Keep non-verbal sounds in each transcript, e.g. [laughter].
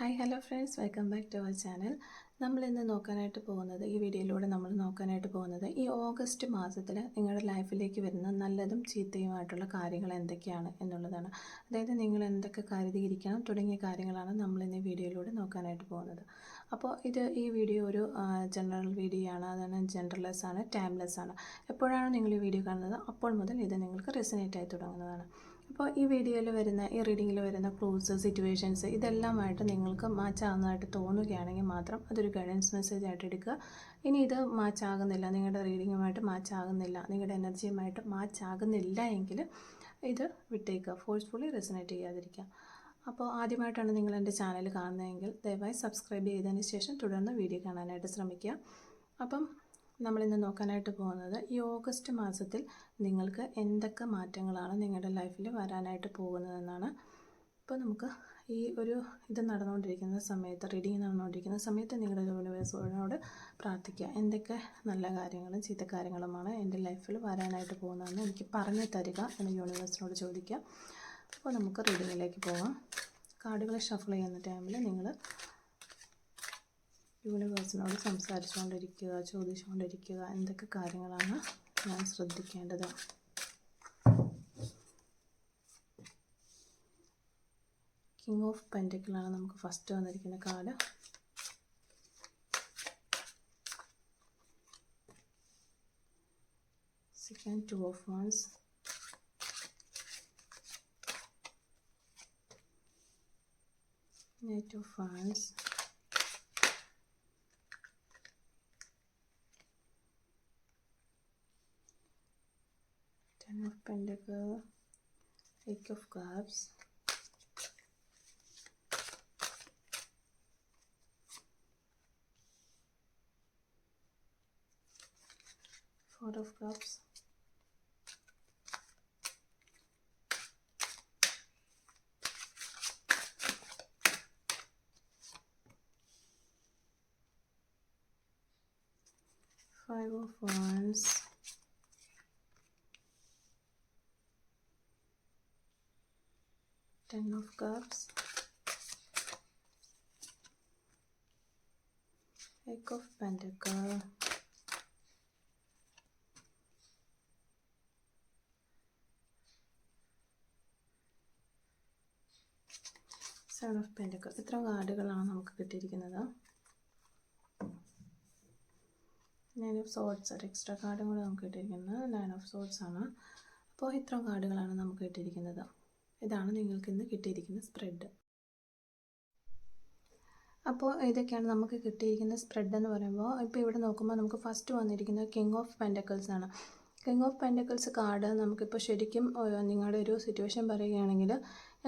Hi hello friends welcome back to our channel നമ്മൾ ഇന്ന് നോക്കാനായിട്ട് പോകുന്നത് ഈ വീഡിയോയിലൂടെ നമ്മൾ നോക്കാനായിട്ട് പോകുന്നത് ഈ ഓഗസ്റ്റ് മാസത്തിൽ നിങ്ങളുടെ ലൈഫിലേക്ക് വരുന്ന നല്ലതും ചീത്തയുമായിട്ടുള്ള കാര്യങ്ങൾ എന്തൊക്കെയാണ് എന്നുള്ളതാണ്. അതായത് നിങ്ങൾ എന്തൊക്കെ കരുതിയിരിക്കണം തുടങ്ങിയ കാര്യങ്ങളാണ് നമ്മൾ ഇന്ന് വീഡിയോയിലൂടെ നോക്കാനായിട്ട് പോകുന്നത്. അപ്പോൾ ഇത് ഈ വീഡിയോ ഒരു ജനറൽ വീഡിയോ ആണ്. അതാണ് ജനറൽലെസ് ആണ് ടൈംലെസ് ആണ്. എപ്പോഴാണ് നിങ്ങൾ ഈ വീഡിയോ കാണുന്നത് അപ്പോൾ മുതൽ ഇത് നിങ്ങൾക്ക് റെസിനേറ്റ് ആയി തുടങ്ങുന്നതാണ്. അപ്പോൾ ഈ വീഡിയോയിൽ വരുന്ന ഈ റീഡിങ്ങിൽ വരുന്ന ക്ലൂസ് സിറ്റുവേഷൻസ് ഇതെല്ലാമായിട്ട് നിങ്ങൾക്ക് മാച്ച് ആകുന്നതായിട്ട് തോന്നുകയാണെങ്കിൽ മാത്രം അതൊരു ഗൈഡൻസ് മെസ്സേജ് ആയിട്ട് എടുക്കുക. ഇനി ഇത് മാച്ച് ആകുന്നില്ല നിങ്ങളുടെ റീഡിങ്ങുമായിട്ട് മാച്ച് ആകുന്നില്ല നിങ്ങളുടെ എനർജിയുമായിട്ട് മാച്ച് ആകുന്നില്ല എങ്കിൽ ഇത് വിട്ടേക്കുക ഫോഴ്സ്ഫുള്ളി റെസിനേറ്റ് ചെയ്യാതിരിക്കുക. അപ്പോൾ ആദ്യമായിട്ടാണ് നിങ്ങൾ എന്റെ ചാനൽ കാണുന്നതെങ്കിൽ ദയവായി സബ്സ്ക്രൈബ് ചെയ്തതിന് ശേഷം തുടർന്ന് വീഡിയോ കാണാനായിട്ട് ശ്രമിക്കുക. അപ്പം നമ്മളിന്ന് നോക്കാനായിട്ട് പോകുന്നത് ഈ ഓഗസ്റ്റ് മാസത്തിൽ നിങ്ങൾക്ക് എന്തൊക്കെ മാറ്റങ്ങളാണ് നിങ്ങളുടെ ലൈഫിൽ വരാനായിട്ട് പോകുന്നതെന്നാണ്. അപ്പോൾ നമുക്ക് ഈ ഒരു ഇത് നടന്നുകൊണ്ടിരിക്കുന്ന സമയത്ത് റീഡിങ് നടന്നുകൊണ്ടിരിക്കുന്ന സമയത്ത് നിങ്ങളുടെ യൂണിവേഴ്സിനോട് പ്രാർത്ഥിക്കുക. എന്തൊക്കെ നല്ല കാര്യങ്ങളും ചീത്ത കാര്യങ്ങളുമാണ് എന്റെ ലൈഫിൽ വരാനായിട്ട് പോകുന്നതെന്ന് എനിക്ക് പറഞ്ഞു തരിക എന്ന് യൂണിവേഴ്സിനോട് ചോദിക്കുക. അപ്പോൾ നമുക്ക് റീഡിങ്ങിലേക്ക് പോകാം കാർഡുകൾ ഷഫിൾ ചെയ്യുന്ന ടൈമിൽ നിങ്ങൾ യൂണിവേഴ്സിനോട് സംസാരിച്ചുകൊണ്ടിരിക്കുക ചോദിച്ചുകൊണ്ടിരിക്കുക എന്തൊക്കെ കാര്യങ്ങളാണ് ഞാൻ ശ്രദ്ധിക്കേണ്ടത്? കിങ് ഓഫ് പെന്റക്കിളാണ് നമുക്ക് ഫസ്റ്റ് വന്നിരിക്കുന്ന card. Second two of wands knight of Wands. Pentacle, Eight of Cups. Four of Cups. Five of Wands. Ten of Cups. Eight of Pentacle. Seven of pentacle ഇത്ര കാർഡുകളാണ് നമുക്ക് കിട്ടിയിരിക്കുന്നത്. നയൻ ഓഫ് സോട്ട്സ് ഒരു extra കാർഡും കൂടെ നമുക്ക് കിട്ടിയിരിക്കുന്നത്. Nine of swords ആണ്. അപ്പോൾ ഇത്ര കാർഡുകളാണ് നമുക്ക് കിട്ടിയിരിക്കുന്നത്. ഇതാണ് നിങ്ങൾക്ക് ഇന്ന് കിട്ടിയിരിക്കുന്ന സ്പ്രെഡ് അപ്പോൾ ഇതൊക്കെയാണ് നമുക്ക് കിട്ടിയിരിക്കുന്ന സ്പ്രെഡ് എന്ന് പറയുമ്പോൾ ഇപ്പോൾ ഇവിടെ നോക്കുമ്പോൾ നമുക്ക് ഫസ്റ്റ് വന്നിരിക്കുന്നത് കിങ് ഓഫ് പെന്റക്കിൾസ് ആണ്. കിങ് ഓഫ് പെന്റക്കിൾസ് കാർഡ് നമുക്കിപ്പോൾ ശരിക്കും നിങ്ങളുടെ ഒരു സിറ്റുവേഷൻ പറയുകയാണെങ്കിൽ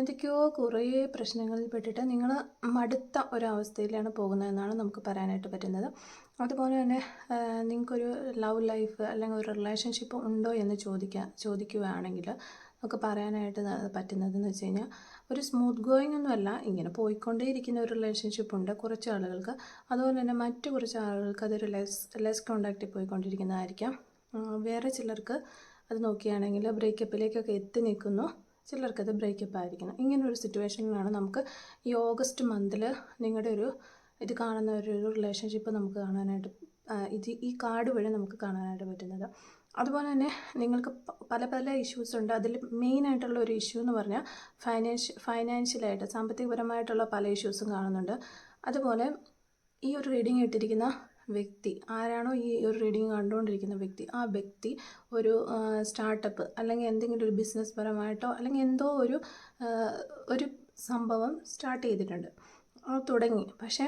എന്തൊക്കെയോ കുറേ പ്രശ്നങ്ങളിൽ പെട്ടിട്ട് നിങ്ങൾ മടുത്ത ഒരവസ്ഥയിലാണ് പോകുന്നതെന്നാണ് നമുക്ക് പറയാനായിട്ട് പറ്റുന്നത്. അതുപോലെ തന്നെ നിങ്ങൾക്കൊരു ലവ് ലൈഫ് അല്ലെങ്കിൽ ഒരു റിലേഷൻഷിപ്പ് ഉണ്ടോ എന്ന് ചോദിക്കുക ചോദിക്കുകയാണെങ്കിൽ നമുക്ക് പറയാനായിട്ട് പറ്റുന്നതെന്ന് വെച്ച് കഴിഞ്ഞാൽ ഒരു സ്മൂത്ത് ഗോയിങ് ഒന്നുമല്ല ഇങ്ങനെ പോയിക്കൊണ്ടേയിരിക്കുന്ന ഒരു റിലേഷൻഷിപ്പ് ഉണ്ട് കുറച്ച് ആളുകൾക്ക്. അതുപോലെ തന്നെ മറ്റു കുറച്ച് ആളുകൾക്ക് അതൊരു ലെസ് ലെസ് കോണ്ടാക്റ്റിൽ പോയിക്കൊണ്ടിരിക്കുന്നതായിരിക്കാം. വേറെ ചിലർക്ക് അത് നോക്കിയാണെങ്കിൽ ബ്രേക്കപ്പിലേക്കൊക്കെ എത്തി നിൽക്കുന്നു. ചിലർക്കത് ബ്രേക്കപ്പ് ആയിരിക്കണം. ഇങ്ങനെ ഒരു സിറ്റുവേഷനിലാണ് നമുക്ക് ഈ ഓഗസ്റ്റ് മന്തിൽ നിങ്ങളുടെ ഒരു ഇത് കാണുന്ന ഒരു റിലേഷൻഷിപ്പ് നമുക്ക് കാണാനായിട്ട് ഇത് ഈ കാർഡ് വഴി നമുക്ക് കാണാനായിട്ട് പറ്റുന്നത്. അതുപോലെ തന്നെ നിങ്ങൾക്ക് പല പല ഇഷ്യൂസ് ഉണ്ട്. അതിൽ മെയിൻ ആയിട്ടുള്ള ഒരു ഇഷ്യൂ എന്ന് പറഞ്ഞാൽ ഫൈനാൻഷ്യ ഫൈനാൻഷ്യലായിട്ട് സാമ്പത്തികപരമായിട്ടുള്ള പല ഇഷ്യൂസും കാണുന്നുണ്ട്. അതുപോലെ ഈ ഒരു റീഡിംഗ് ഇട്ടിരിക്കുന്ന വ്യക്തി ആരാണോ ഈ ഒരു റീഡിംഗ് കണ്ടുകൊണ്ടിരിക്കുന്ന വ്യക്തി ആ വ്യക്തി ഒരു സ്റ്റാർട്ടപ്പ് അല്ലെങ്കിൽ എന്തെങ്കിലും ഒരു ബിസിനസ് പരമായിട്ടോ അല്ലെങ്കിൽ എന്തോ ഒരു ഒരു സംഭവം സ്റ്റാർട്ട് ചെയ്തിട്ടുണ്ട്. അത് തുടങ്ങി. പക്ഷേ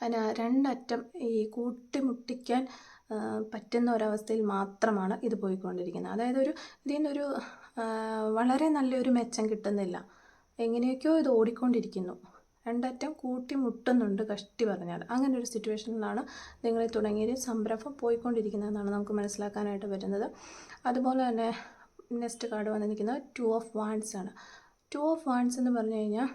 അതിന് രണ്ടറ്റം ഈ കൂട്ടിമുട്ടിക്കാൻ പറ്റുന്ന ഒരവസ്ഥയിൽ മാത്രമാണ് ഇത് പോയിക്കൊണ്ടിരിക്കുന്നത്. അതായത് ഒരു ഇതിനൊരു വളരെ നല്ലൊരു മെച്ചം കിട്ടുന്നില്ല. എങ്ങനെയൊക്കെയോ ഇത് ഓടിക്കൊണ്ടിരിക്കുന്നു. രണ്ടറ്റം കൂട്ടിമുട്ടുന്നുണ്ട് കഷ്ടി പറഞ്ഞാൽ. അങ്ങനെ ഒരു സിറ്റുവേഷനിലാണ് നിങ്ങൾ തുടങ്ങിയൊരു സംരംഭം പോയിക്കൊണ്ടിരിക്കുന്നതെന്നാണ് നമുക്ക് മനസ്സിലാക്കാനായിട്ട് പറ്റുന്നത്. അതുപോലെ തന്നെ നെക്സ്റ്റ് കാർഡ് വന്നിരിക്കുന്നത് ടു ഓഫ് വാൻസ് ആണ്. ടു ഓഫ് വാൻസ് എന്ന് പറഞ്ഞു കഴിഞ്ഞാൽ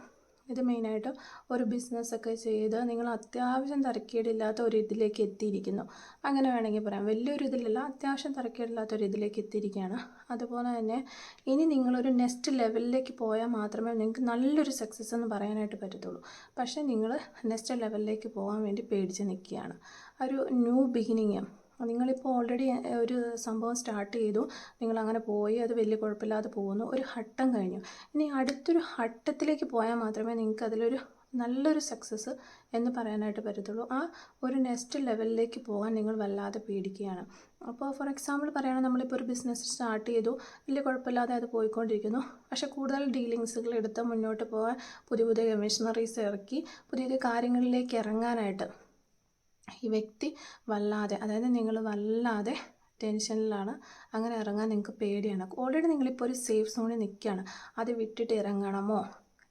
ഇത് മെയിനായിട്ട് ഒരു ബിസിനസ്സൊക്കെ ചെയ്ത് നിങ്ങൾ അത്യാവശ്യം തരക്കേടില്ലാത്ത ഒരു ഇതിലേക്ക് എത്തിയിരിക്കുന്നു. അങ്ങനെ വേണമെങ്കിൽ പറയാം. വലിയൊരു ഇതിലല്ല അത്യാവശ്യം തരക്കേടില്ലാത്ത ഒരു ഇതിലേക്ക് എത്തിയിരിക്കുകയാണ്. അതുപോലെ തന്നെ ഇനി നിങ്ങളൊരു നെക്സ്റ്റ് ലെവലിലേക്ക് പോയാൽ മാത്രമേ നിങ്ങൾക്ക് നല്ലൊരു സക്സസ് എന്ന് പറയാനായിട്ട് പറ്റത്തുള്ളൂ. പക്ഷേ നിങ്ങൾ നെക്സ്റ്റ് ലെവലിലേക്ക് പോകാൻ വേണ്ടി പേടിച്ച് നിൽക്കുകയാണ്. ഒരു ന്യൂ ബിഗിനിങ് നിങ്ങളിപ്പോൾ ഓൾറെഡി ഒരു സംഭവം സ്റ്റാർട്ട് ചെയ്തു. നിങ്ങൾ അങ്ങനെ പോയി അത് വലിയ കുഴപ്പമില്ലാതെ പോകുന്നു. ഒരു ഘട്ടം കഴിഞ്ഞു. ഇനി അടുത്തൊരു ഘട്ടത്തിലേക്ക് പോയാൽ മാത്രമേ നിങ്ങൾക്ക് അതിലൊരു നല്ലൊരു സക്സസ് എന്ന് പറയാനായിട്ട് പറ്റത്തുള്ളൂ. ആ ഒരു നെക്സ്റ്റ് ലെവലിലേക്ക് പോകാൻ നിങ്ങൾ വല്ലാതെ പേടിക്കുകയാണ്. അപ്പോൾ ഫോർ എക്സാമ്പിൾ പറയുകയാണെങ്കിൽ നമ്മളിപ്പോൾ ഒരു ബിസിനസ് സ്റ്റാർട്ട് ചെയ്തു. വലിയ കുഴപ്പമില്ലാതെ അത് പോയിക്കൊണ്ടിരിക്കുന്നു. പക്ഷേ കൂടുതൽ ഡീലിങ്സുകൾ എടുത്ത് മുന്നോട്ട് പോകാൻ പുതിയ പുതിയ മെഷീനറീസ് ഇറക്കി പുതിയ പുതിയ കാര്യങ്ങളിലേക്ക് ഇറങ്ങാനായിട്ട് ഈ വ്യക്തി വല്ലാതെ അതായത് നിങ്ങൾ വല്ലാതെ ടെൻഷനിലാണ്. അങ്ങനെ ഇറങ്ങാൻ നിങ്ങൾക്ക് പേടിയാണ്. ഓൾറെഡി നിങ്ങളിപ്പോൾ ഒരു സേഫ് സോണിൽ നിൽക്കുകയാണ്. അത് വിട്ടിട്ട് ഇറങ്ങണമോ?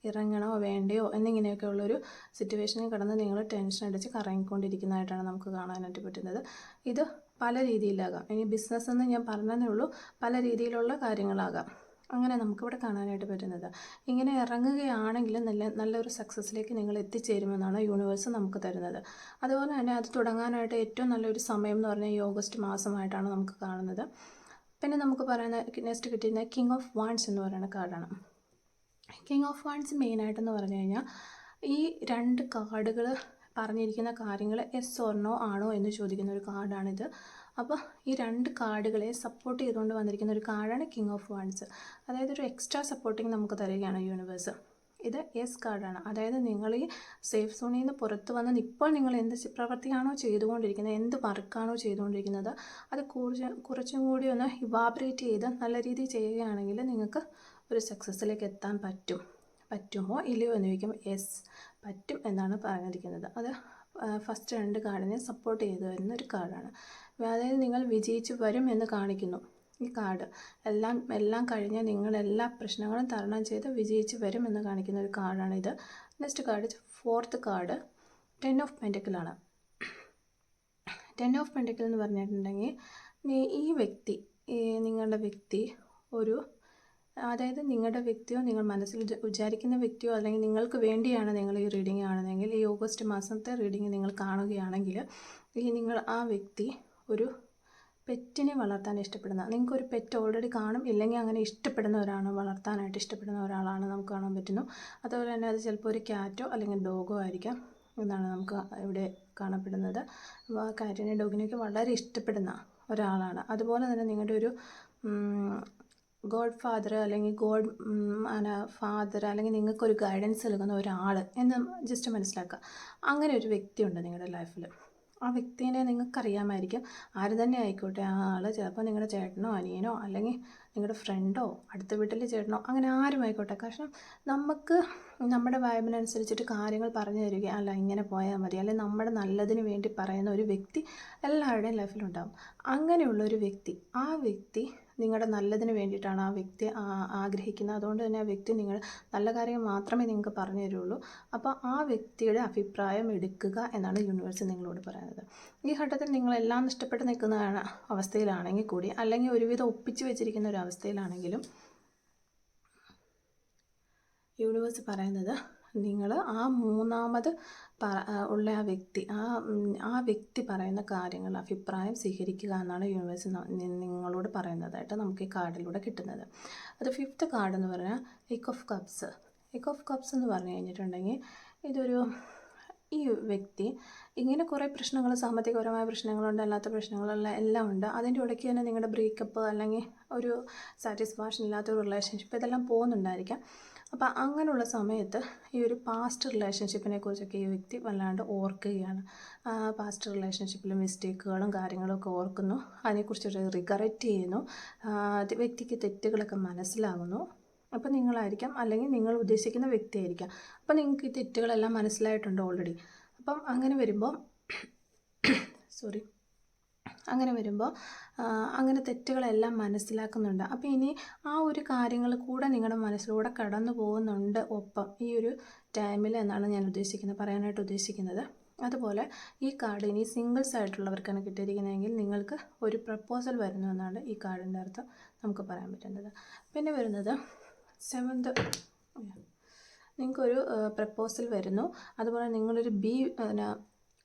ഇറങ്ങണോ വേണ്ടയോ? എന്നിങ്ങനെയൊക്കെ ഉള്ളൊരു സിറ്റുവേഷനിൽ കിടന്ന് നിങ്ങൾ ടെൻഷൻ അടിച്ച് കറങ്ങിക്കൊണ്ടിരിക്കുന്നതായിട്ടാണ് നമുക്ക് കാണാനായിട്ട് പറ്റുന്നത്. ഇത് പല രീതിയിലാകാം. ഇനി ബിസിനസ് എന്ന് ഞാൻ പറഞ്ഞതേ ഉള്ളൂ. പല രീതിയിലുള്ള കാര്യങ്ങളാകാം. അങ്ങനെ നമുക്കിവിടെ കാണാനായിട്ട് പറ്റുന്നത്. ഇങ്ങനെ ഇറങ്ങുകയാണെങ്കിൽ നല്ല നല്ലൊരു സക്സസ്സിലേക്ക് നിങ്ങൾ എത്തിച്ചേരുമെന്നാണ് യൂണിവേഴ്സ് നമുക്ക് തരുന്നത്. അതുപോലെ തന്നെ അത് തുടങ്ങാനായിട്ട് ഏറ്റവും നല്ലൊരു സമയം എന്ന് പറഞ്ഞാൽ ഈ ഓഗസ്റ്റ് മാസമായിട്ടാണ് നമുക്ക് കാണുന്നത്. പിന്നെ നമുക്ക് പറയുന്ന നെക്സ്റ്റ് കിട്ടിയിരുന്ന കിങ് ഓഫ് വാൻസ് എന്ന് പറയുന്ന കാർഡാണ്. കിങ് ഓഫ് വാൺസ് മെയിനായിട്ടെന്ന് പറഞ്ഞു കഴിഞ്ഞാൽ ഈ രണ്ട് കാർഡുകൾ പറഞ്ഞിരിക്കുന്ന കാര്യങ്ങൾ എസ് ഓർണോ ആണോ എന്ന് ചോദിക്കുന്ന ഒരു കാർഡാണിത്. അപ്പോൾ ഈ രണ്ട് കാർഡുകളെ സപ്പോർട്ട് ചെയ്തുകൊണ്ട് വന്നിരിക്കുന്ന ഒരു കാർഡാണ് കിങ് ഓഫ് വാൺസ് അതായത് ഒരു എക്സ്ട്രാ സപ്പോർട്ടിങ് നമുക്ക് തരികയാണ് യൂണിവേഴ്സ് ഇത് എസ് കാർഡാണ്. അതായത് നിങ്ങൾ ഈ സേഫ് സോണിൽ നിന്ന് പുറത്ത് വന്ന് ഇപ്പോൾ നിങ്ങൾ എന്ത് പ്രവൃത്തിയാണോ ചെയ്തുകൊണ്ടിരിക്കുന്നത് എന്ത് വർക്കാണോ ചെയ്തുകൊണ്ടിരിക്കുന്നത് അത് കുറച്ച് കുറച്ചും കൂടി ഒന്ന് ഇവാബറേറ്റ് ചെയ്ത് നല്ല രീതിയിൽ ചെയ്യുകയാണെങ്കിൽ നിങ്ങൾക്ക് ഒരു സക്സസ്സിലേക്ക് എത്താൻ പറ്റും. പറ്റുമോ ഇല്ലയോ എന്ന് ചോദിക്കുമ്പോൾ യെസ് പറ്റും എന്നാണ് പറഞ്ഞിരിക്കുന്നത്. അത് ഫസ്റ്റ് രണ്ട് കാർഡിനെ സപ്പോർട്ട് ചെയ്തു വരുന്ന ഒരു കാർഡാണ്. അതായത് നിങ്ങൾ വിജയിച്ച് വരും എന്ന് കാണിക്കുന്നു ഈ കാർഡ്. എല്ലാം എല്ലാം കഴിഞ്ഞ് നിങ്ങൾ എല്ലാ പ്രശ്നങ്ങളും തരണം ചെയ്ത് വിജയിച്ച് വരും എന്ന് കാണിക്കുന്ന ഒരു കാർഡാണ് ഇത്. Next card fourth card ten of പെന്റക്കിളാണ് ten of pentacle എന്ന് പറഞ്ഞിട്ടുണ്ടെങ്കിൽ ഈ വ്യക്തി നിങ്ങളുടെ വ്യക്തി ഒരു അതായത് നിങ്ങളുടെ വ്യക്തിയോ നിങ്ങൾ മനസ്സിൽ വിചാ- വിചാരിക്കുന്ന വ്യക്തിയോ അല്ലെങ്കിൽ നിങ്ങൾക്ക് വേണ്ടിയാണ് നിങ്ങൾ ഈ റീഡിംഗ് കാണുന്നതെങ്കിൽ ഈ ഓഗസ്റ്റ് മാസത്തെ റീഡിംഗ് നിങ്ങൾ കാണുകയാണെങ്കിൽ ഈ നിങ്ങൾ ആ വ്യക്തി ഒരു പെറ്റിനെ വളർത്താൻ ഇഷ്ടപ്പെടുന്ന നിങ്ങൾക്ക് ഒരു പെറ്റ് ഓൾറെഡി കാണും ഇല്ലെങ്കിൽ അങ്ങനെ ഇഷ്ടപ്പെടുന്ന ഒരാളാണ് വളർത്താനായിട്ട് ഇഷ്ടപ്പെടുന്ന ഒരാളാണ് നമുക്ക് കാണാൻ പറ്റുന്നു. അതുപോലെ തന്നെ അത് ചിലപ്പോൾ ഒരു ക്യാറ്റോ അല്ലെങ്കിൽ ഡോഗോ ആയിരിക്കാം എന്നാണ് നമുക്ക് ഇവിടെ കാണപ്പെടുന്നത്. അപ്പോൾ ആ കാറ്റിനെ ഡോഗിനെയൊക്കെ വളരെ ഇഷ്ടപ്പെടുന്ന ഒരാളാണ്. അതുപോലെ തന്നെ നിങ്ങളുടെ ഒരു ഗോഡ് ഫാദർ അല്ലെങ്കിൽ ഗോഡ് അന ഫാദർ അല്ലെങ്കിൽ നിങ്ങൾക്കൊരു ഗൈഡൻസ് നൽകുന്ന ഒരാൾ എന്ന് ജസ്റ്റ് മനസ്സിലാക്കുക. അങ്ങനെ ഒരു വ്യക്തിയുണ്ട് നിങ്ങളുടെ ലൈഫിൽ ആ വ്യക്തിനെ നിങ്ങൾക്കറിയാമായിരിക്കും. ആര് തന്നെ ആയിക്കോട്ടെ ആ ആൾ ചിലപ്പോൾ നിങ്ങളുടെ ചേട്ടനോ അനിയനോ അല്ലെങ്കിൽ നിങ്ങളുടെ ഫ്രണ്ടോ അടുത്ത വീട്ടിലെ ചേട്ടനോ അങ്ങനെ ആരും ആയിക്കോട്ടെ. കാരണം നമുക്ക് നമ്മുടെ വൈബിനനുസരിച്ചിട്ട് കാര്യങ്ങൾ പറഞ്ഞു തരിക അല്ല ഇങ്ങനെ പോയാൽ മതി അല്ലെങ്കിൽ നമ്മുടെ നല്ലതിന് വേണ്ടി പറയുന്ന ഒരു വ്യക്തി എല്ലാവരുടെയും ലൈഫിലുണ്ടാകും അങ്ങനെയുള്ള ഒരു വ്യക്തി ആ വ്യക്തി നിങ്ങളുടെ നല്ലതിന് വേണ്ടിയിട്ടാണ് ആ വ്യക്തി ആഗ്രഹിക്കുന്നത്. അതുകൊണ്ട് തന്നെ ആ വ്യക്തി നിങ്ങൾ നല്ല കാര്യങ്ങൾ മാത്രമേ നിങ്ങൾക്ക് പറഞ്ഞു തരുള്ളൂ. അപ്പോൾ ആ വ്യക്തിയുടെ അഭിപ്രായം എടുക്കുക എന്നാണ് യൂണിവേഴ്സ് നിങ്ങളോട് പറയുന്നത്. ഈ ഘട്ടത്തിൽ നിങ്ങളെല്ലാം നഷ്ടപ്പെട്ട് നിൽക്കുന്ന അവസ്ഥയിലാണെങ്കിൽ കൂടി അല്ലെങ്കിൽ ഒരുവിധം ഒപ്പിച്ച് വെച്ചിരിക്കുന്ന ഒരു അവസ്ഥയിലാണെങ്കിലും യൂണിവേഴ്സ് പറയുന്നത് നിങ്ങൾ ആ മൂന്നാമത് ഉള്ള ആ വ്യക്തി ആ ആ വ്യക്തി പറയുന്ന കാര്യങ്ങൾ അഭിപ്രായം സ്വീകരിക്കുക എന്നാണ് യൂണിവേഴ്സ് നിങ്ങളോട് പറയുന്നതായിട്ട് നമുക്ക് ഈ കാർഡിലൂടെ കിട്ടുന്നത്. അത് ഫിഫ്ത്ത് കാർഡ് എന്ന് പറഞ്ഞാൽ ace of cups ace of cups എന്ന് പറഞ്ഞു കഴിഞ്ഞിട്ടുണ്ടെങ്കിൽ ഇതൊരു ഈ വ്യക്തി ഇങ്ങനെ കുറേ പ്രശ്നങ്ങൾ സാമ്പത്തികപരമായ പ്രശ്നങ്ങളുണ്ട് അല്ലാത്ത പ്രശ്നങ്ങളെല്ലാം എല്ലാം ഉണ്ട്. അതിന്റെ ഇടയ്ക്ക് തന്നെ നിങ്ങളുടെ ബ്രേക്കപ്പ് അല്ലെങ്കിൽ ഒരു സാറ്റിസ്ഫാക്ഷൻ ഇല്ലാത്ത ഒരു റിലേഷൻഷിപ്പ് ഇതെല്ലാം പോകുന്നുണ്ടായിരിക്കാം. അപ്പോൾ അങ്ങനെയുള്ള സമയത്ത് ഈ ഒരു പാസ്റ്റ് റിലേഷൻഷിപ്പിനെ കുറിച്ചൊക്കെ ഈ വ്യക്തി വല്ലാണ്ട് ഓർക്കുകയാണ്. പാസ്റ്റ് റിലേഷൻഷിപ്പിലെ മിസ്റ്റേക്കുകളും കാര്യങ്ങളൊക്കെ ഓർക്കുന്നു. അതിനെക്കുറിച്ചൊരു റിഗറക്റ്റ് ചെയ്യുന്നു. വ്യക്തിക്ക് തെറ്റുകളൊക്കെ മനസ്സിലാകുന്നു. അപ്പോൾ നിങ്ങളായിരിക്കാം. അല്ലെങ്കിൽ നിങ്ങൾ ഉദ്ദേശിക്കുന്ന വ്യക്തിയായിരിക്കാം. അപ്പോൾ നിങ്ങൾക്ക് ഈ തെറ്റുകളെല്ലാം മനസ്സിലായിട്ടുണ്ട് ഓൾറെഡി അപ്പം അങ്ങനെ വരുമ്പോൾ സോറി [coughs] അങ്ങനെ വരുമ്പോൾ അങ്ങനെ തെറ്റുകളെല്ലാം മനസ്സിലാക്കുന്നുണ്ട്. അപ്പോൾ ഇനി ആ ഒരു കാര്യങ്ങൾ കൂടെ നിങ്ങളുടെ മനസ്സിലൂടെ കടന്നു പോകുന്നുണ്ട് ഒപ്പം. ഈ ഒരു ടൈമിൽ എന്നാണ് ഞാൻ ഉദ്ദേശിക്കുന്നത് പറയാനായിട്ട് ഉദ്ദേശിക്കുന്നത്. അതുപോലെ ഈ കാർഡ് ഇനി സിംഗിൾസ് ആയിട്ടുള്ളവർക്കാണ് കിട്ടിയിരിക്കുന്നതെങ്കിൽ നിങ്ങൾക്ക് ഒരു പ്രപ്പോസൽ വരുന്നു എന്നാണ് ഈ കാർഡിന്റെ അർത്ഥം നമുക്ക് പറയാൻ പറ്റുന്നത്. പിന്നെ വരുന്നത് സെവൻത് നിങ്ങൾക്കൊരു പ്രപ്പോസൽ വരുന്നു. അതുപോലെ നിങ്ങളൊരു ബി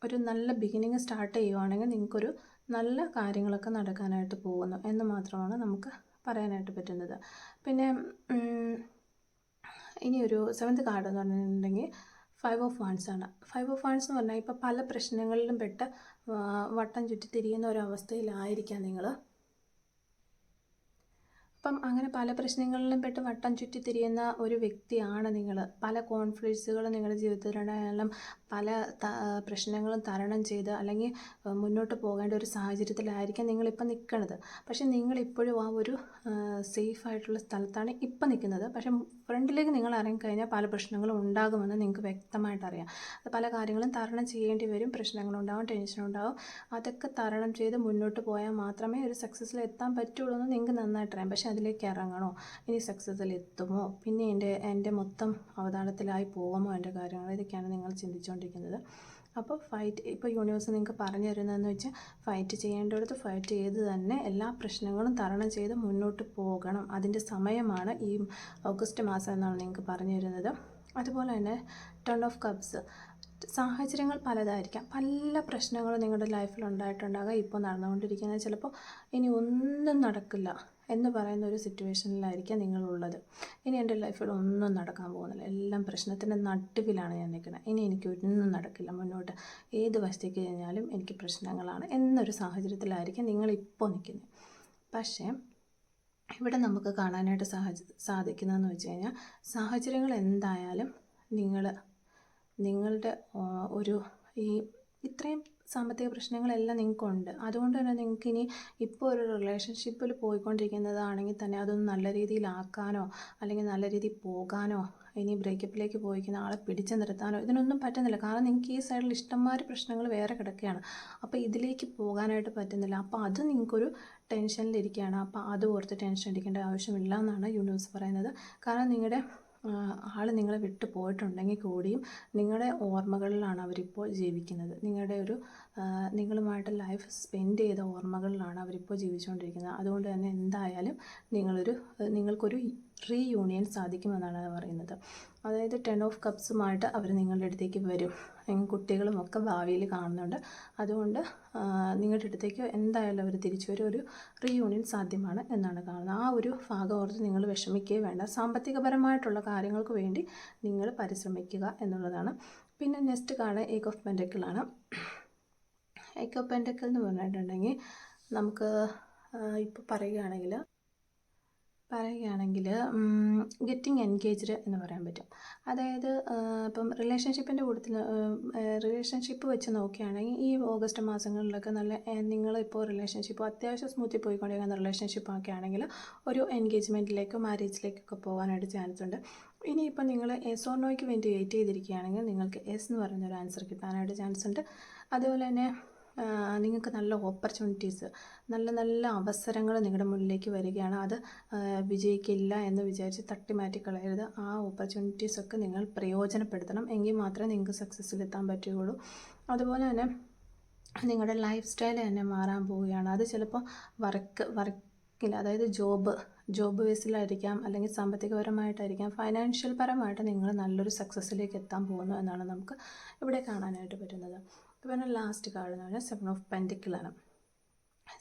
ഒരു നല്ല ബിഗിനിങ് സ്റ്റാർട്ട് ചെയ്യുവാണെങ്കിൽ നിങ്ങൾക്കൊരു നല്ല കാര്യങ്ങളൊക്കെ നടക്കാനായിട്ട് പോകുന്നു എന്ന് മാത്രമാണ് നമുക്ക് പറയാനായിട്ട് പറ്റുന്നത്. പിന്നെ ഇനിയൊരു സെവൻത് കാർഡ് എന്ന് പറഞ്ഞിട്ടുണ്ടെങ്കിൽ ഫൈവ് ഓഫ് വാൺസ് ആണ്. ഫൈവ് ഓഫ് വാൺസ് എന്ന് പറഞ്ഞാൽ ഇപ്പോൾ പല പ്രശ്നങ്ങളിലും പെട്ട് വട്ടം ചുറ്റി തിരിയുന്ന ഒരു അവസ്ഥയിലായിരിക്കാം നിങ്ങൾ അപ്പം അങ്ങനെ പല പ്രശ്നങ്ങളിലും പെട്ട് വട്ടം ചുറ്റി തിരിയുന്ന ഒരു വ്യക്തിയാണ് നിങ്ങൾ പല കോൺഫ്ലിക്ട്സുകളും നിങ്ങളുടെ ജീവിതത്തിലുണ്ടായാലും പല പ്രശ്നങ്ങളും തരണം ചെയ്ത് അല്ലെങ്കിൽ മുന്നോട്ട് പോകേണ്ട ഒരു സാഹചര്യത്തിലായിരിക്കാം നിങ്ങളിപ്പോൾ നിൽക്കുന്നത് പക്ഷേ നിങ്ങളിപ്പോഴും ആ ഒരു സേഫ് ആയിട്ടുള്ള സ്ഥലത്താണ് ഇപ്പം നിൽക്കുന്നത് പക്ഷേ ഫ്രണ്ടിലേക്ക് നിങ്ങൾ ഇറങ്ങിക്കഴിഞ്ഞാൽ പല പ്രശ്നങ്ങളും ഉണ്ടാകുമെന്ന് നിങ്ങൾക്ക് വ്യക്തമായിട്ട് അറിയാം പല കാര്യങ്ങളും തരണം ചെയ്യേണ്ടി വരും. പ്രശ്നങ്ങളുണ്ടാവും ടെൻഷനുണ്ടാവും. അതൊക്കെ തരണം ചെയ്ത് മുന്നോട്ട് പോയാൽ മാത്രമേ ഒരു സക്സസ്സിൽ എത്താൻ പറ്റുള്ളൂ എന്ന് നിങ്ങൾക്ക് നന്നായിട്ട് അറിയാം പക്ഷേ അതിലേക്ക് ഇറങ്ങണോ? ഇനി സക്സസ്സിൽ എത്തുമോ? പിന്നെ എന്റെ എന്റെ മൊത്തം അവതാളത്തിലായി പോകുമോ? എന്റെ കാര്യങ്ങൾ? ഇതൊക്കെയാണ് നിങ്ങൾ ചിന്തിച്ചുകൊണ്ടിരിക്കുന്നത് അപ്പോൾ ഫൈറ്റ് ഇപ്പോൾ യൂണിവേഴ്സ് നിങ്ങൾക്ക് പറഞ്ഞു തരുന്നതെന്ന് വെച്ചാൽ ഫൈറ്റ് ചെയ്യേണ്ടടുത്ത് ഫൈറ്റ് ചെയ്ത് തന്നെ എല്ലാ പ്രശ്നങ്ങളും തരണം ചെയ്ത് മുന്നോട്ട് പോകണം. അതിന്റെ സമയമാണ് ഈ ഓഗസ്റ്റ് മാസം എന്നാണ് നിങ്ങൾക്ക് പറഞ്ഞു തരുന്നത്. അതുപോലെ തന്നെ ടൺ ഓഫ് കപ്സ് സാഹചര്യങ്ങൾ പലതായിരിക്കാം. പല പ്രശ്നങ്ങളും നിങ്ങളുടെ ലൈഫിൽ ഉണ്ടായിട്ടുണ്ടാകാം. ഇപ്പോൾ നടന്നുകൊണ്ടിരിക്കുന്നത് ചിലപ്പോൾ ഇനി ഒന്നും നടക്കില്ല. എന്ന് പറയുന്ന ഒരു സിറ്റുവേഷനിലായിരിക്കാം നിങ്ങളുള്ളത്. ഇനി എന്റെ ലൈഫിൽ ഒന്നും നടക്കാൻ പോകുന്നില്ല. എല്ലാം പ്രശ്നത്തിന്റെ നടുവിലാണ് ഞാൻ നിൽക്കുന്നത്. ഇനി എനിക്ക് ഒന്നും നടക്കില്ല. മുന്നോട്ട് ഏത് വശത്തേക്ക് കഴിഞ്ഞാലും എനിക്ക് പ്രശ്നങ്ങളാണ് എന്നൊരു സാഹചര്യത്തിലായിരിക്കും നിങ്ങളിപ്പോൾ നിൽക്കുന്നത്. പക്ഷേ ഇവിടെ നമുക്ക് കാണാനായിട്ട് സാഹച സാധിക്കുന്നതെന്ന് വെച്ച് കഴിഞ്ഞാൽ സാഹചര്യങ്ങൾ എന്തായാലും നിങ്ങൾ നിങ്ങളുടെ ഒരു ഈ ഇത്രയും സാമ്പത്തിക പ്രശ്നങ്ങളെല്ലാം നിങ്ങൾക്കുണ്ട് അതുകൊണ്ട് തന്നെ നിങ്ങൾക്ക് ഇനി ഇപ്പോൾ ഒരു റിലേഷൻഷിപ്പിൽ പോയിക്കൊണ്ടിരിക്കുന്നതാണെങ്കിൽ തന്നെ അതൊന്ന് നല്ല രീതിയിലാക്കാനോ അല്ലെങ്കിൽ നല്ല രീതിയിൽ പോകാനോ ഇനി ബ്രേക്കപ്പിലേക്ക് പോയിക്കുന്ന ആളെ പിടിച്ചു നിർത്താനോ ഇതിനൊന്നും പറ്റുന്നില്ല. കാരണം നിങ്ങൾക്ക് ഈ സൈഡിൽ ഇഷ്ടംമാതിരി പ്രശ്നങ്ങൾ വേറെ കിടക്കുകയാണ്. അപ്പോൾ ഇതിലേക്ക് പോകാനായിട്ട് പറ്റുന്നില്ല. അപ്പോൾ അത് നിങ്ങൾക്കൊരു ടെൻഷനിലിരിക്കുകയാണ് അപ്പോൾ അത് ഓർത്ത് ടെൻഷൻ അടിക്കേണ്ട ആവശ്യമില്ല എന്നാണ് യൂണിവേഴ്സ് പറയുന്നത്. കാരണം നിങ്ങളുടെ ആൾ നിങ്ങളെ വിട്ടു പോയിട്ടുണ്ടെങ്കിൽ കൂടിയും നിങ്ങളുടെ ഓർമ്മകളിലാണ് അവരിപ്പോൾ ജീവിക്കുന്നത്. നിങ്ങളുടെ ഒരു നിങ്ങളുമായിട്ട് ലൈഫ് സ്പെൻഡ് ചെയ്ത ഓർമ്മകളിലാണ് അവരിപ്പോൾ ജീവിച്ചുകൊണ്ടിരിക്കുന്നത്. അതുകൊണ്ട് തന്നെ എന്തായാലും നിങ്ങളൊരു നിങ്ങൾക്കൊരു റീയൂണിയൻ സാധിക്കുമെന്നാണ് പറയുന്നത്. അതായത് ടെൻ ഓഫ് കപ്സുമായിട്ട് അവർ നിങ്ങളുടെ അടുത്തേക്ക് വരും. കുട്ടികളും ഒക്കെ ഭാവിയിൽ കാണുന്നുണ്ട്. അതുകൊണ്ട് നിങ്ങളുടെ അടുത്തേക്ക് എന്തായാലും അവർ തിരിച്ചു വരും. ഒരു റീയൂണിയൻ സാധ്യമാണ് എന്നാണ് കാണുന്നത്. ആ ഒരു ഭാഗം ഓർത്ത് നിങ്ങൾ വിഷമിക്കുകയും വേണ്ട. സാമ്പത്തികപരമായിട്ടുള്ള കാര്യങ്ങൾക്ക് വേണ്ടി നിങ്ങൾ പരിശ്രമിക്കുക എന്നുള്ളതാണ്. പിന്നെ നെക്സ്റ്റ് കാണുക ഏക്ക് ഓഫ് പെൻഡക്കിളാണ് ഏക്ക് ഓഫ് പെൻഡക്കിൾ എന്ന് പറഞ്ഞിട്ടുണ്ടെങ്കിൽ നമുക്ക് ഇപ്പോൾ പറയുകയാണെങ്കിൽ പറയുകയാണെങ്കിൽ ഗെറ്റിംഗ് എൻഗേജ്ഡ് എന്ന് പറയാൻ പറ്റും. അതായത് ഇപ്പം റിലേഷൻഷിപ്പിന്റെ കൂട്ടത്തിൽ റിലേഷൻഷിപ്പ് വെച്ച് നോക്കുകയാണെങ്കിൽ ഈ ഓഗസ്റ്റ് മാസങ്ങളിലൊക്കെ നല്ല നിങ്ങളിപ്പോൾ റിലേഷൻഷിപ്പ് അത്യാവശ്യം സ്മൂത്തിൽ പോയിക്കൊണ്ടിരിക്കുന്ന റിലേഷൻഷിപ്പ് ഒക്കെ ആണെങ്കിൽ ഒരു എൻഗേജ്മെന്റിലേക്കോ മാരേജിലേക്കൊക്കെ പോകാനായിട്ട് ചാൻസ് ഉണ്ട്. ഇനിയിപ്പോൾ നിങ്ങൾ എസ് ഓർ നോയ്ക്ക് വേണ്ടി വെയിറ്റ് ചെയ്തിരിക്കുകയാണെങ്കിൽ നിങ്ങൾക്ക് എസ് എന്ന് പറയുന്ന ഒരു ആൻസർ കിട്ടാനായിട്ട് ചാൻസ് ഉണ്ട്. അതുപോലെ തന്നെ നിങ്ങൾക്ക് നല്ല ഓപ്പർച്യൂണിറ്റീസ് നല്ല നല്ല അവസരങ്ങൾ നിങ്ങളുടെ മുന്നിലേക്ക് വരികയാണ്. അത് വിജയിക്കില്ല എന്ന് വിചാരിച്ച് തട്ടിമാറ്റി കളയരുത്. ആ ഓപ്പർച്യൂണിറ്റീസൊക്കെ നിങ്ങൾ പ്രയോജനപ്പെടുത്തണം. എങ്കിൽ മാത്രമേ നിങ്ങൾക്ക് സക്സസ്സിലെത്താൻ പറ്റുകയുള്ളൂ. അതുപോലെ തന്നെ നിങ്ങളുടെ ലൈഫ് സ്റ്റൈൽ തന്നെ മാറാൻ പോവുകയാണ്. അത് ചിലപ്പോൾ വർക്ക് വർക്കിൽ അതായത് ജോബ് ജോബ് ബേസിലായിരിക്കാം അല്ലെങ്കിൽ സാമ്പത്തികപരമായിട്ടായിരിക്കാം ഫൈനാൻഷ്യൽ പരമായിട്ട് നിങ്ങൾ നല്ലൊരു സക്സസ്സിലേക്ക് എത്താൻ പോകുന്നു എന്നാണ് നമുക്ക് ഇവിടെ കാണാനായിട്ട് പറ്റുന്നത്. പിന്നെ ലാസ്റ്റ് കാർഡ് എന്ന് പറഞ്ഞാൽ സെവൻ ഓഫ് പെൻഡിക്കിളാണ്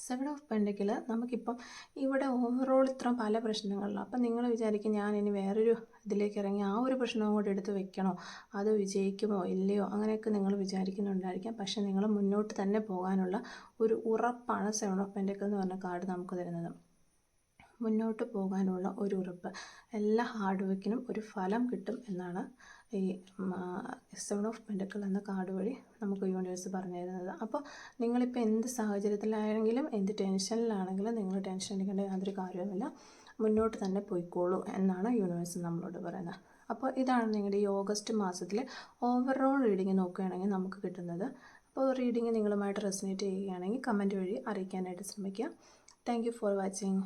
സെവൻ ഓഫ് പെൻഡിക്കിൾ നമുക്കിപ്പം ഇവിടെ ഓവറോൾ ഇത്ര പല പ്രശ്നങ്ങളിലാണ് അപ്പം നിങ്ങൾ വിചാരിക്കും ഞാൻ ഇനി വേറൊരു ഇതിലേക്ക് ഇറങ്ങി ആ ഒരു പ്രശ്നവും കൂടി എടുത്ത് വെക്കണോ? അത് വിജയിക്കുമോ ഇല്ലയോ? അങ്ങനെയൊക്കെ നിങ്ങൾ വിചാരിക്കുന്നുണ്ടായിരിക്കാം. പക്ഷേ നിങ്ങൾ മുന്നോട്ട് തന്നെ പോകാനുള്ള ഒരു ഉറപ്പാണ് സെവൻ ഓഫ് പെൻഡിക്കിൾ എന്ന് പറഞ്ഞ കാർഡ് നമുക്ക് തരുന്നത്. മുന്നോട്ട് പോകാനുള്ള ഒരു ഉറപ്പ്. എല്ലാ ഹാർഡ് വർക്കിനും ഒരു ഫലം കിട്ടും എന്നാണ് ഈ സെവൻ ഓഫ് പെൻഡക്കിൾ എന്ന കാർഡ് വഴി നമുക്ക് യൂണിവേഴ്സ് പറഞ്ഞു തരുന്നത്. അപ്പോൾ നിങ്ങളിപ്പോൾ എന്ത് സാഹചര്യത്തിലാണെങ്കിലും എന്ത് ടെൻഷനിലാണെങ്കിലും നിങ്ങൾ ടെൻഷൻ അടിക്കേണ്ട യാതൊരു കാര്യവുമില്ല. മുന്നോട്ട് തന്നെ പോയിക്കോളൂ എന്നാണ് യൂണിവേഴ്സ് നമ്മളോട് പറയുന്നത്. അപ്പോൾ ഇതാണ് നിങ്ങളുടെ ഈ ഓഗസ്റ്റ് മാസത്തിലെ ഓവറോൾ റീഡിങ് നോക്കുകയാണെങ്കിൽ നമുക്ക് കിട്ടുന്നത്. അപ്പോൾ റീഡിങ് നിങ്ങളുമായിട്ട് റെസിനേറ്റ് ചെയ്യുകയാണെങ്കിൽ കമന്റ് വഴി അറിയിക്കാനായിട്ട് ശ്രമിക്കുക. Thank you for watching